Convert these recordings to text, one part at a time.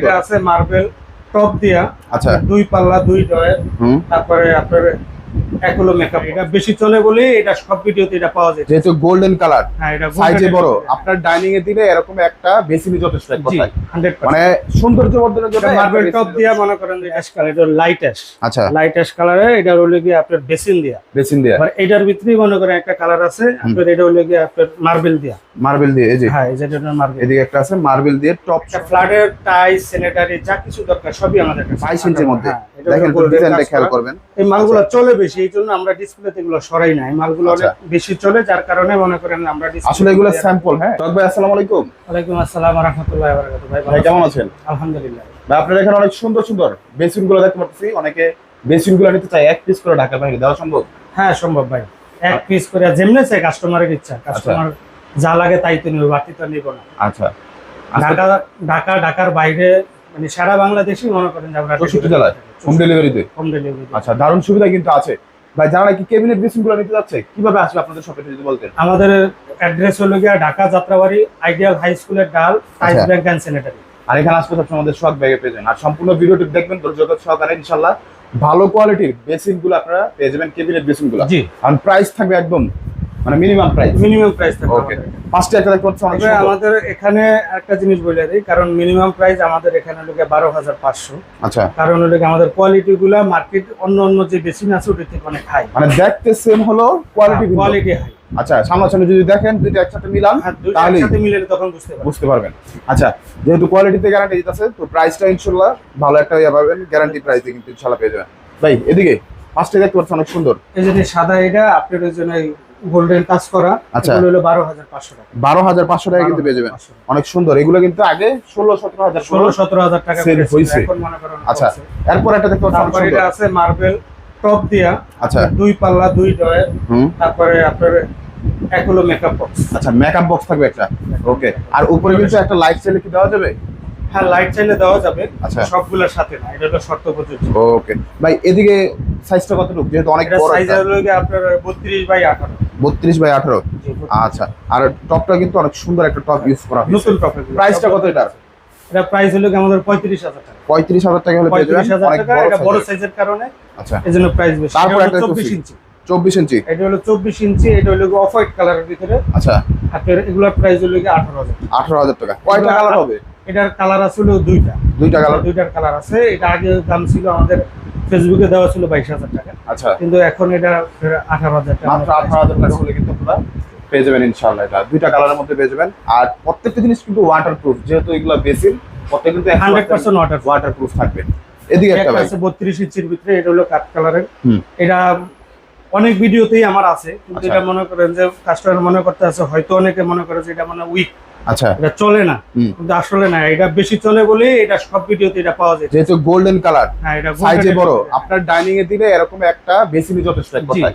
এটা আছে marble top দিয়া। আচ্ছা। দুই পাল্লা দুই ডয়ের তারপরে আপনার মেকআপ এটা বেশি চলে বলে এটা সব ভিডিওতে এটা পাওয়া যায়। যেহেতু গোল্ডেন কালার হ্যাঁ এটা সাইজে বড় আপনার ডাইনিং এ দিলে এরকম একটা বেসিনই যথেষ্ট এক কথায়। মানে সৌন্দর্য বর্ধনের জন্য মার্বেল টপ দিয়া মনে করেন অ্যাশ কালার এটা লাইট অ্যাশ আচ্ছা। লাইট অ্যাশ কালারে এটা হলো গিয়ে আপনার বেসিন দিয়া। বেসিন দিয়ে। এটার ভিতরেই মনে করেন একটা কালার আছে আপনার এটা হলো আপনার মার্বেল দিয়া। মার্বেল দিয়ে এই যে। হ্যাঁ এই যে মার্বেল এদিকে একটা আছে মার্বেল দিয়ে টপ ফ্ল্যাটের টাইস স্যানিটারি যা কিছু দরকার সবই আমাদের কাছে। বাইশ ইঞ্চির মধ্যে। হ্যাঁ, দেখেন ডিজাইনটা খেয়াল করবেন। এই মালগুলো চলে বেশি এই জন্য আমরা ডিসপ্লেতে এগুলো সরাই না এই মালগুলো অনেক আচ্ছা। বেশি চলে যার কারণে মনে করেন আমরা আসলে এগুলো স্যাম্পল হ্যাঁ? তক ভাই আসসালামু আলাইকুম। ওয়ালাইকুম আসসালাম ওয়া রাহমাতুল্লাহি ওয়া বারাকাতুহু ভাই ভাই কেমন আছেন? আলহামদুলিল্লাহ। ভাই আপনার এখানে অনেক সুন্দর সুন্দর বেসিনগুলো দেখতে পাচ্ছি। অনেকে বেসিনগুলো নিতে চায় এক পিস করে ঢাকা বাইরে দেওয়া সম্ভব? হ্যাঁ সম্ভব ভাই। এক পিস করে যেমনি চাই কাস্টমারের ইচ্ছা। কাস্টমার যা লাগে তাই তো নিবে বাকি তো নিব না। আচ্ছা। ঢাকা ঢাকা ঢাকার বাইরে মানে সারা বাংলাদেশই মনে করেন যে আমরা হোম ডেলিভারিতে হোম ডেলিভারি আচ্ছা দারুণ সুবিধা কিন্তু আছে। ভাই যারা নাকি ক্যাবিনেট বেসিনগুলো নিতে যাচ্ছে কীভাবে আসবে আপনাদের শপে যদি বলতেন? আমাদের অ্যাড্রেস হলো গিয়া ঢাকা যাত্রাবাড়ি আইডিয়াল হাই স্কুলের ডাল সাইন্স। ব্যাংক অ্যান্ড স্যানিটারি আর এখানে আসবে সবসময় আমাদের শখ ব্যাগে পেয়ে যাবেন। আর সম্পূর্ণ ভিডিওটি দেখবেন ধৈর্য সহকারে ইনশাল্লাহ ভালো কোয়ালিটির বেসিনগুলো আপনারা পেয়ে যাবেন কেবিনেট বেসিনগুলো। জি। আর প্রাইস থাকবে একদম মানে মিনিমাম প্রাইস মিনিমাম প্রাইস থাকবে ওকে। পাঁচটা একটা পাচ্ছি অনেক আমাদের এখানে একটা জিনিস বলে দিই কারণ মিনিমাম প্রাইস আমাদের এখানে লোকে বারো হাজার পাঁচশো। আচ্ছা। কারণ গিয়ে আমাদের কোয়ালিটি গুলা মার্কেট অন্য অন্য যে বেশি আছে ওটার থেকে অনেক হাই মানে দেখতে সেম হলো কোয়ালিটি কোয়ালিটি হাই আচ্ছা সামনাসামনি যদি দেখেন দুইটা একসাথে মিলান আর তাহলে একসাথে মিলে তখন বুঝতে পারবেন। বুঝতে পারবেন। আচ্ছা যেহেতু কোয়ালিটিতে গ্যারান্টি দিতেছে তো প্রাইসটা ইনশাল্লাহ ভালো একটা ইয়ে পাবেন গ্যারান্টি প্রাইসে কিন্তু ইনশাল্লাহ পেয়ে যাবেন। ভাই এদিকে পাঁচটা দেখতে পাচ্ছি অনেক সুন্দর। এই যে সাদা এটা আপনার ওই জন্য গোল্ডেন টাচ করা আচ্ছা। এগুলো হলো বারো হাজার পাঁচশো টাকা। বারো হাজার পাঁচশো টাকা কিন্তু পেয়ে যাবেন। অনেক সুন্দর। এগুলো কিন্তু আগে ষোলো সতেরো হাজার ষোলো সতেরো হাজার টাকা। এখন মনে করেন আচ্ছা এরপর একটা দেখতে পাচ্ছি তারপরে এটা আছে মার্বেল টপ দিয়া। আচ্ছা। দুই পাল্লা দুই ডয়ের তারপরে আপনার এক হলো মেকআপ বক্স আচ্ছা মেকআপ বক্স থাকবে একটা। ওকে। আর উপরে কিন্তু একটা লাইট চাইলে কি দেওয়া যাবে? হ্যাঁ লাইট চাইলে দেওয়া যাবে। আচ্ছা। সবগুলোর সাথে না এটা হলো শর্ত প্রযোজ্য। ওকে। ভাই এদিকে সাইজটা কতটুকু? যেহেতু অনেক বড় সাইজ হলো আপনার বত্রিশ বাই আঠারো। বত্রিশ বাই আঠারো? জি, 32 আচ্ছা আর টপটা কিন্তু অনেক সুন্দর একটা টপ ইউজ করা নতুন টপের প্রাইসটা কত এটার? এটা প্রাইস হলো আমাদের পঁয়ত্রিশ হাজার টাকা। পঁয়ত্রিশ হাজার টাকা হলে পেয়ে পঁয়ত্রিশ যাবেন হাজার টাকা এটা বড় সাইজের কারণে আচ্ছা। এই জন্য প্রাইস বেশি। তারপর একটা চব্বিশ। ইঞ্চি। চব্বিশ ইঞ্চি? এটা হলো চব্বিশ ইঞ্চি এটা হলো অফ হোয়াইট কালারের ভিতরে। আচ্ছা। আপনার এগুলোর প্রাইস হলো আঠারো হাজার আঠারো হাজার টাকা। কয়টা কালার হবে? এটার কালার আছে হলো দুইটা। দুইটা কালার দুইটার কালার আছে। এটা আগে দাম ছিল আমাদের ফেসবুকে দেওয়া ছিল বাইশ হাজার টাকা। আচ্ছা। কিন্তু এখন এটা আঠারো হাজার টাকা। মাত্র আঠারো হাজার টাকা হলে কিন্তু আপনারা পেয়ে যাবেন ইনশাল্লাহ এটা। দুইটা কালারের মধ্যে পেয়ে যাবেন। আর প্রত্যেকটা জিনিস কিন্তু ওয়াটার প্রুফ যেহেতু এগুলো বেসিন প্রত্যেক কিন্তু hundred percent water water proof থাকবে। এদিকে একটা আছে বত্রিশ ইঞ্চির ভিতরে এটা হলো কাঠ কালারের। এটা অনেক ভিডিওতেই আমার আছে কিন্তু আচ্ছা। এটা মনে করেন যে কাস্টমার মনে করতে আছে হয়তো অনেকে মনে করে যে এটা মানে উইক আচ্ছা। এটা চলে না। কিন্তু আসলে না এটা বেশি চলে বলে এটা সব ভিডিওতে এটা পাওয়া যায়। যেহেতু গোল্ডেন কালার হ্যাঁ এটা সাইজে বড় আপনার ডাইনিং এ দিলে এরকম একটা বেসিনই যথেষ্ট এক কথায়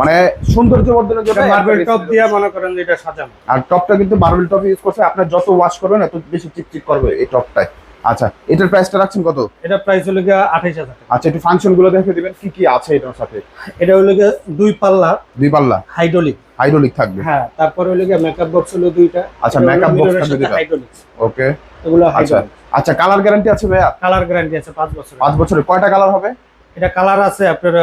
মানে সৌন্দর্য বর্ধনের জন্য মার্বেল টপ দিয়ে মনে করেন যে এটা সাজানো। আর টপটা কিন্তু মার্বেল টপ ইউজ করছে আপনার যত ওয়াশ করবেন এত বেশি চিকচিক করবে এই টপটায় আচ্ছা এটার প্রাইসটা রাখছেন কত? এটা প্রাইস হলো গিয়ে আঠাইশ হাজার টাকা। আচ্ছা একটু ফাংশনগুলো দেখে দিবেন কি কি আছে এটার সাথে? এটা হলো গিয়ে দুই পাল্লা দুই পাল্লা? হাইড্রোলিক হাইড্রোলিক থাকবে। হ্যাঁ তারপরে হলো গিয়ে মেকআপ বক্স হলো দুইটা। আচ্ছা, মেকআপ বক্স থাকবে দুইটা। হাইড্রোলিক ওকে এগুলো আচ্ছা আচ্ছা কালার গ্যারান্টি আছে ভাইয়া? কালার গ্যারান্টি আছে পাঁচ বছর পাঁচ বছরের। কয়টা কালার হবে? এটা কালার আছে আপনার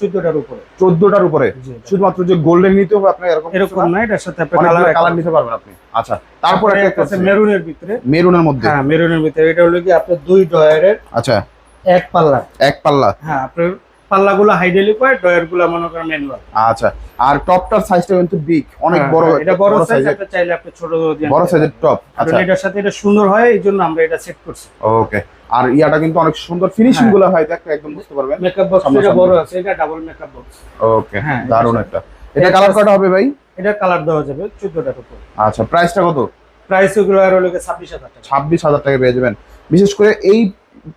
চোদ্দটার উপরে। চোদ্দটার উপরে? শুধুমাত্র যে গোল্ডেন নিতে হবে আপনার এরকম এরকম না? এটার সাথে কালার কালার কালার নিতে পারবেন আপনি। আচ্ছা তারপর একটা আছে মেরুনের ভিতরে। মেরুনের মধ্যে? হ্যাঁ মেরুনের ভিতরে। এটা হলো কি আপনার দুই ডয়ারের আচ্ছা। এক পাল্লা। এক পাল্লা। হ্যাঁ আপনার পাল্লাগুলো হাইড্রোলিক হয় ডয়ারগুলো মনে করেন ম্যানুয়াল আচ্ছা আর টপটার সাইজটা কিন্তু বিগ অনেক বড় হ্যাঁ, এটা বড় সাইজ আপনি চাইলে আপনি ছোট দিয়ে বড় সাইজের টপ আচ্ছা। এটার সাথে এটা সুন্দর হয় এই জন্য আমরা এটা সেট করছি। ওকে আর ইয়াটা কিন্তু অনেক সুন্দর ফিনিশিং হ্যাঁ। গুলো হয় দেখ একদম বুঝতে পারবেন। মেকআপ বক্স এটা বড় আছে এটা ডাবল মেকআপ বক্স ওকে হ্যাঁ, দারুণ একটা। এটা কালার কত হবে ভাই? এটা কালার দেওয়া যাবে 14 টাকা করে আচ্ছা প্রাইসটা কত? প্রাইস ওগুলো আর হলো ছাব্বিশ হাজার টাকা। ছাব্বিশ হাজার টাকা পেয়ে যাবেন। বিশেষ করে এই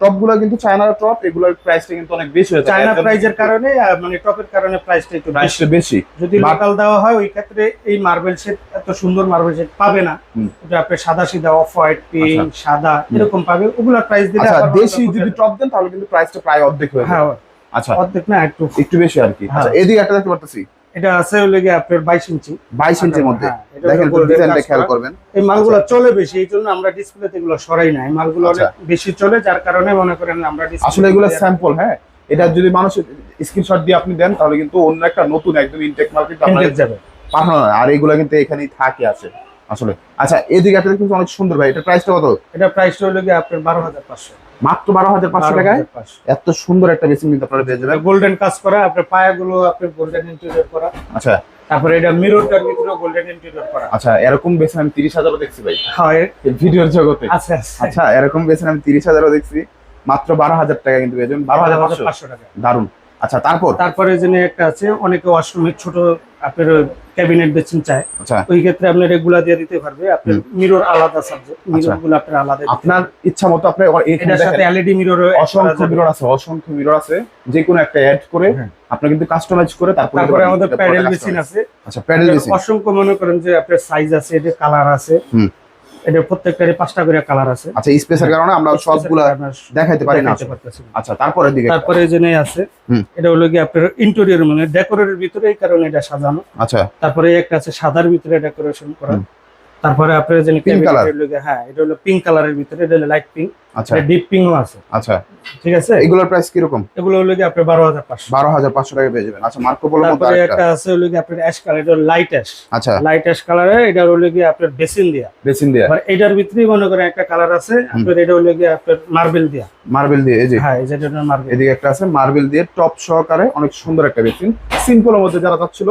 টপগুলো কিন্তু টপ এগুলোর প্রাইসটা কিন্তু অনেক বেশি হয়ে চায়না প্রাইজের কারণে মানে টপের কারণে প্রাইসটা একটু বেশি প্রাইসটা বেশি। যদি লোকাল দেওয়া হয় ওই ক্ষেত্রে এই মার্বেল সেট এত সুন্দর মার্বেল সেট পাবে না। আপনি সাদা সিধা অফ হোয়াইট পিঙ্ক সাদা এরকম পাবে। ওগুলা প্রাইস দিলে আচ্ছা দেশি যদি টপ দেন তাহলে কিন্তু প্রাইসটা প্রায় অর্ধেক হয়ে হ্যাঁ আচ্ছা। অর্ধেক না একটু। একটু বেশি আর কি। হ্যাঁ। আচ্ছা এদিকে একটা দেখতে পারতেছি। এটা আছে হলো গিয়ে আপনার বাইশ ইঞ্চি। বাইশ ইঞ্চির মধ্যে। হ্যাঁ, দেখেন ডিজাইনটা খেয়াল করবেন। এই মালগুলো চলে বেশি এই জন্য আমরা ডিসপ্লেতে এগুলো সরাই না এই মালগুলো অনেক আচ্ছা। বেশি চলে যার কারণে মনে করেন আমরা আসলে এগুলো স্যাম্পল হ্যাঁ? এটা যদি মানুষ স্ক্রিনশট দিয়ে আপনি দেন তাহলে কিন্তু অন্য একটা নতুন একদম ইনটেক মাল কিন্তু আপনার যাবে। পাঠানো আর এগুলো কিন্তু এখানেই থাকে আছে আসলে। আচ্ছা এদিকে একটা কিন্তু অনেক সুন্দর ভাই। এটা প্রাইসটা কত? এটা প্রাইসটা হলো গিয়ে আপনার বারো হাজার পাঁচশো। মাত্র বারো হাজার পাঁচশো টাকায়? এত সুন্দর একটা বেসিন কিন্তু আপনারা পেয়ে যাবেন। গোল্ডেন কাজ করা আপনার পায়াগুলো আপনার গোল্ডেন ইন্টেরিয়র করা। আচ্ছা। তারপরে এটা মিররটার ভিতরে গোল্ডেন ইন্টেরিয়র করা। আচ্ছা এরকম বেসিন আমি তিরিশ হাজারও দেখছি ভাই। হ্যাঁ ভিডিওর জগতে। আচ্ছা আচ্ছা এরকম বেসিন আমি তিরিশ হাজারও দেখছি। মাত্র বারো হাজার টাকা কিন্তু পাঁচশো। পাঁচশো টাকা। দারুণ আচ্ছা তারপর? তারপরে যে একটা আছে অনেকে ওয়াশরুমের ছোট আপনার ক্যাবিনেট বেসিন চায়। আচ্ছা। ওই ক্ষেত্রে আপনি রেগুলার দিয়ে দিতে পারবে আপনার মিরর আলাদা সাবজেক্ট মিররগুলো আপনার আলাদা আপনার ইচ্ছা মতো আপনি এটার সাথে এলইডি মিরর অসংখ্য মিরর আছে অসংখ্য মিরর আছে যে কোনো একটা অ্যাড করে। আপনি কিন্তু কাস্টমাইজ করে তারপরে তারপরে আমাদের প্যাডেল। মেশিন আছে। আচ্ছা প্যাডেল মেশিন অসংখ্য মনে করেন যে আপনার সাইজ আছে এটা কালার আছে। এটা প্রত্যেকটারই পাঁচটা করে কালার আছে। আচ্ছা স্পেসের কারণে আমরা সবগুলো দেখাইতে পারি না। দেখাইতে পারতেছি না। আচ্ছা তারপরে দিকে। তারপরে যে নেই আছে এটা হলো কি আপনার ইন্টেরিয়র মানে ডেকোরের ভিতরে এই কারণে এটা সাজানো। আচ্ছা। তারপরে একটা আছে সাদার ভিতরে ডেকোরেশন করা। তারপরে আপনার যে Pink color? হ্যাঁ এটা হলো পিঙ্ক কালারের ভিতরে এটা লাইট পিঙ্ক আচ্ছা। ডিপ পিঙ্কও আছে। আচ্ছা। ঠিক আছে? এগুলোর প্রাইস কীরকম? এগুলো হলো কি আপনি বারো হাজার পাঁচশো। বারো হাজার পাঁচশো টাকা পেয়ে যাবেন। আচ্ছা মার্কো মতো তারপরে একটা আছে হলো কি আপনার অ্যাশ কালার এটা লাইট অ্যাশ আচ্ছা। লাইট অ্যাশ কালারে এটা হলো কি আপনার বেসিন দিয়া। বেসিন দিয়ে। এবার এটার ভিতরেই মনে করেন একটা কালার আছে আপনার এটা হলো কি আপনার মার্বেল দিয়া। মার্বেল দিয়ে এই যে। হ্যাঁ এই যে এটা মার্বেল এদিকে একটা আছে মার্বেল দিয়ে টপ সহকারে অনেক সুন্দর একটা বেসিন সিম্পলের মধ্যে যারা চাচ্ছিল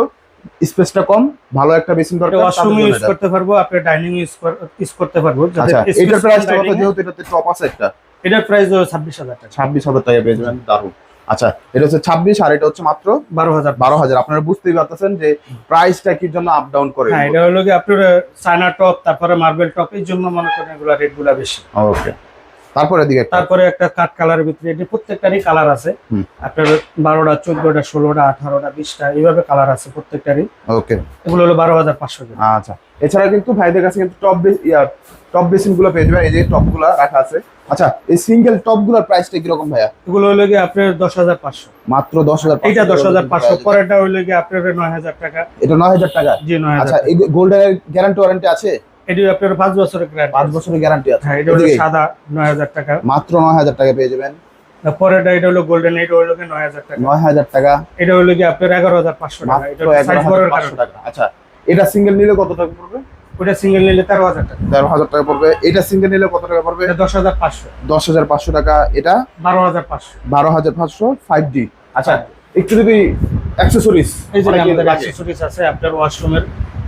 স্পেসটা কম ভালো একটা বেসিন দরকার ওয়াশরুম ইউজ করতে পারব আপনি ডাইনিং ইউজ ইউজ করতে পারব। আচ্ছা এটার প্রাইস কত? যেহেতু এটাতে টপ আছে একটা। এটার প্রাইস হলো ছাব্বিশ হাজার টাকা। ছাব্বিশ হাজার টাকা পেয়ে যাবেন দারুণ আচ্ছা এটা হচ্ছে ছাব্বিশ আর এটা হচ্ছে মাত্র বারো হাজার। বারো হাজার। আপনারা বুঝতেই পারতেছেন যে প্রাইসটা কি জন্য আপ ডাউন করে হ্যাঁ এটা হলো কি আপনার চায়না টপ তারপরে মার্বেল টপ এই জন্য মনে করেন এগুলো রেটগুলা বেশি। ওকে তারপরে দিকে তারপরে একটা কাঠ কালারের ভিতরে এটি প্রত্যেকটারই কালার আছে। আপনার বারোটা চোদ্দটা ষোলোটা আঠারোটা বিশটা এইভাবে কালার আছে প্রত্যেকটারই। ওকে। এগুলো হলো বারো হাজার পাঁচশো টাকা। আচ্ছা। এছাড়া কিন্তু ভাইদের কাছে কিন্তু টপ টপ বেসিনগুলো পেয়ে যাবেন। এই যে টপগুলা রাখা আছে। আচ্ছা এই সিঙ্গেল টপগুলার প্রাইসটা কীরকম ভাইয়া? এগুলো হলো কি আপনার দশ হাজার পাঁচশো। মাত্র দশ হাজার এইটা দশ হাজার পাঁচশো। পরেরটা হলো কি আপনার নয় হাজার টাকা। এটা নয় হাজার টাকা? জি নয় আচ্ছা এই গোল্ডের গ্যারান্টি ওয়ারেন্টি আছে? এটি আপনার পাঁচ বছরের গ্যারান্টি বছরের গ্যারান্টি আছে। হ্যাঁ এটা হলো সাদা নয় হাজার টাকা। মাত্র নয় হাজার টাকা পেয়ে যাবেন। পরেরটা এটা হলো গোল্ডেন এটা হলো কি নয় হাজার টাকা। নয় হাজার টাকা। এটা হলো কি আপনার এগারো হাজার পাঁচশো টাকা। এটা টাকা। আচ্ছা এটা সিঙ্গেল নিলে কত টাকা পড়বে? ওটা সিঙ্গেল নিলে তেরো হাজার টাকা। তেরো হাজার টাকা পড়বে। এটা সিঙ্গেল নিলে কত টাকা পড়বে? এটা দশ হাজার পাঁচশো। দশ হাজার পাঁচশো টাকা। এটা বারো হাজার পাঁচশো। বারো হাজার পাঁচশো ফাইভ ডি আচ্ছা একটু যদি অ্যাক্সেসরিজ এই যে আমাদের অ্যাক্সেসরিজ আছে আপনার ওয়াশরুমের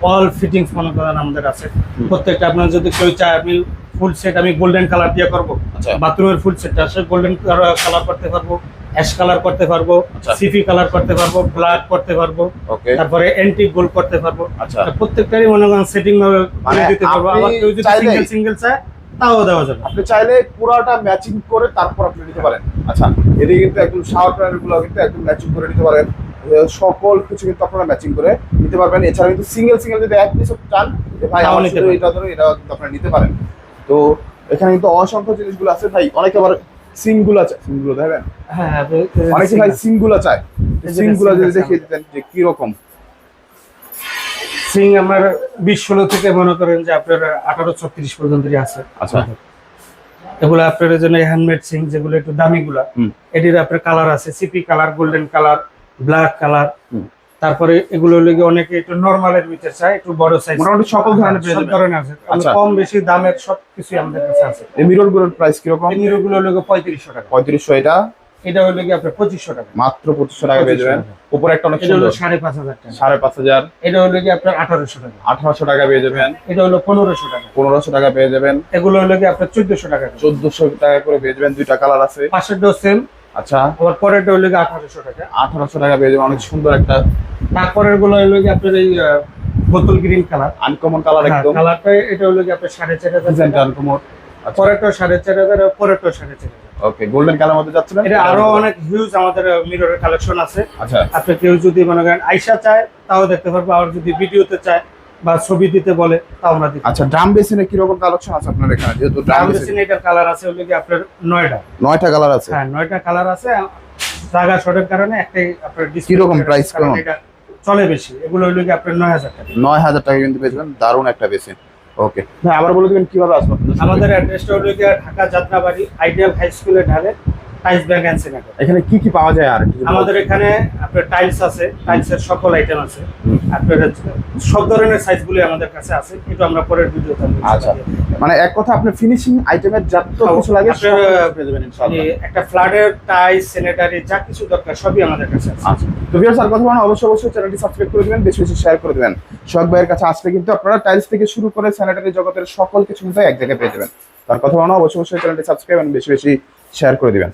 অল ফিটিংস মনে করেন আমাদের আছে। প্রত্যেকটা আপনার যদি কেউ চায় আপনি ফুল সেট আমি গোল্ডেন কালার দিয়ে করব। আচ্ছা। বাথরুমের ফুল সেট আছে গোল্ডেন কালার করতে পারব অ্যাশ কালার করতে পারব আচ্ছা। সিফি কালার করতে পারব ব্ল্যাক করতে পারব তারপরে অ্যান্টিক গোল্ড করতে পারব। আচ্ছা। প্রত্যেকটারই মনে করেন সেটিং ভাবে মানে দিতে পারব। আবার কেউ যদি সিঙ্গেল সিঙ্গেল চায় তাও দেওয়া যাবে। আপনি চাইলে পুরোটা ম্যাচিং করে তারপর আপনি নিতে পারেন। আচ্ছা এদিকে কিন্তু একদম শাওয়ার প্যানেলগুলো কিন্তু একদম ম্যাচিং করে নিতে পারেন। সকল কিছু কিন্তু আপনারা ম্যাচিং করে নিতে পারবেন। এছাড়া কিন্তু সিঙ্গেল সিঙ্গেল যদি এক পিস চান ভাই আমার শুধু এটা ধরো এটা কিন্তু আপনারা নিতে পারেন। তো এখানে কিন্তু অসংখ্য জিনিসগুলো আছে। ভাই অনেকে আবার সিংগুলা চায়। সিংগুলো দেখবেন? হ্যাঁ অনেকে ভাই সিংগুলা চায়। sing যদি দেখিয়ে দিতেন যে কি রকম সিং আমার বিশ ষোলো থেকে মনে করেন যে আপনার আঠারো ছত্রিশ পর্যন্তই আছে। আচ্ছা। এগুলো আপনার জন্য হ্যান্ডমেড সিং যেগুলো একটু দামি গুলা হুম। এটির আপনার কালার আছে CP colour golden colour black colour. তারপরে এগুলো লেগে অনেকে একটু নর্মালের ভিতরে চায় একটু বড় সাইজ মোটামুটি সকল ধরনের সব। ধরনের আছে। আচ্ছা। কম বেশি দামের সব কিছুই আমাদের কাছে আছে। এই মিররগুলোর প্রাইস কীরকম? এই নিরোগুলো লেগে পঁয়ত্রিশশো টাকা। পঁয়ত্রিশশো এটা? এটা হলো কি আপনার পঁচিশশো টাকা। মাত্র পঁচিশশো টাকা পেয়ে যাবেন। উপরে একটা অনেক সুন্দর। সাড়ে পাঁচ হাজার টাকা। সাড়ে পাঁচ হাজার। এটা হলো কি আপনার আঠারোশো টাকা। আঠারোশো টাকা পেয়ে যাবেন। এটা হলো পনেরোশো টাকা। পনেরোশো টাকা পেয়ে যাবেন। এগুলো হলো কি আপনার চোদ্দশো টাকা করে। চোদ্দশো টাকা করে পেয়ে যাবেন। দুইটা কালার আছে। পাশের ডোজ সেম আচ্ছা। আবার পরেরটা কি আঠারোশো টাকা। আঠারোশো টাকা পেয়ে যাবেন অনেক সুন্দর একটা তারপরেরগুলো হলো কি আপনার এই বোতল গ্রিন কালার আনকমন কালার একদম। কালারটা এটা হলো কি আপনার সাড়ে চার হাজার। আনকমন আচ্ছা। পরেরটা সাড়ে চার হাজার পরেরটা সাড়ে চার হাজার। ওকে গোল্ডেন কালার মধ্যে যাচ্ছে না এটা আরও অনেক হিউজ আমাদের মিররের কালেকশন আছে। আচ্ছা। আপনি কেউ যদি মনে করেন আইসা চায় তাও দেখতে পারব। আর যদি ভিডিওতে চায় বা ছবি দিতে বলে তাও আমরা দিই আচ্ছা ড্রাম বেসিনে কি রকম কালেকশন আছে আপনার এখানে? যেহেতু ড্রাম বেসিনে। এটার কালার আছে হলো কি আপনার নয়টা। নয়টা কালার আছে? হ্যাঁ নয়টা কালার আছে। জায়গা শর্টের কারণে একটাই আপনার price কারণ কেমন? এটা চলে বেশি। এগুলো হইল কি আপনার নয় হাজার টাকা। নয় হাজার টাকা কিন্তু পেয়ে যাবেন দারুণ একটা বেসিন। ওকে হ্যাঁ আবার বলে দিবেন কীভাবে আসবে? আমাদের অ্যাড্রেসটা হলো কি ঢাকা যাত্রাবাড়ি আইডিয়াল হাই স্কুলের ঢালে টাইলস ব্যাংক অ্যান্ড সিনেমার এখানে কি কি পাওয়া যায় আর আমাদের এখানে আপনার টাইলস আছে টাইলসের সকল আইটেম আছে। আপনার সব ধরনের সাইজগুলি আমাদের কাছে আছে একটু আমরা পরের ভিডিওতে আচ্ছা। মানে এক কথা আপনি ফিনিশিং আইটেমের যত কিছু লাগে একটা ফ্লাডের টাইলস স্যানিটারি যা কিছু দরকার সবই আমাদের কাছে আছে। আচ্ছা। তো ভিউয়ার্স আর কথা বলেন অবশ্যই অবশ্যই চ্যানেলটি সাবস্ক্রাইব করে দিবেন বেশি বেশি শেয়ার করে দিবেন। সোহাগ ভাইয়ের কাছে আসলে কিন্তু আপনারা টাইলস থেকে শুরু করে স্যানিটারি জগতের সকল কিছু কিন্তু এক জায়গায় পেয়ে যাবেন। তার কথা বলেন অবশ্যই অবশ্যই চ্যানেলটি সাবস্ক্রাইব এবং বেশি বেশি শেয়ার করে দিবেন।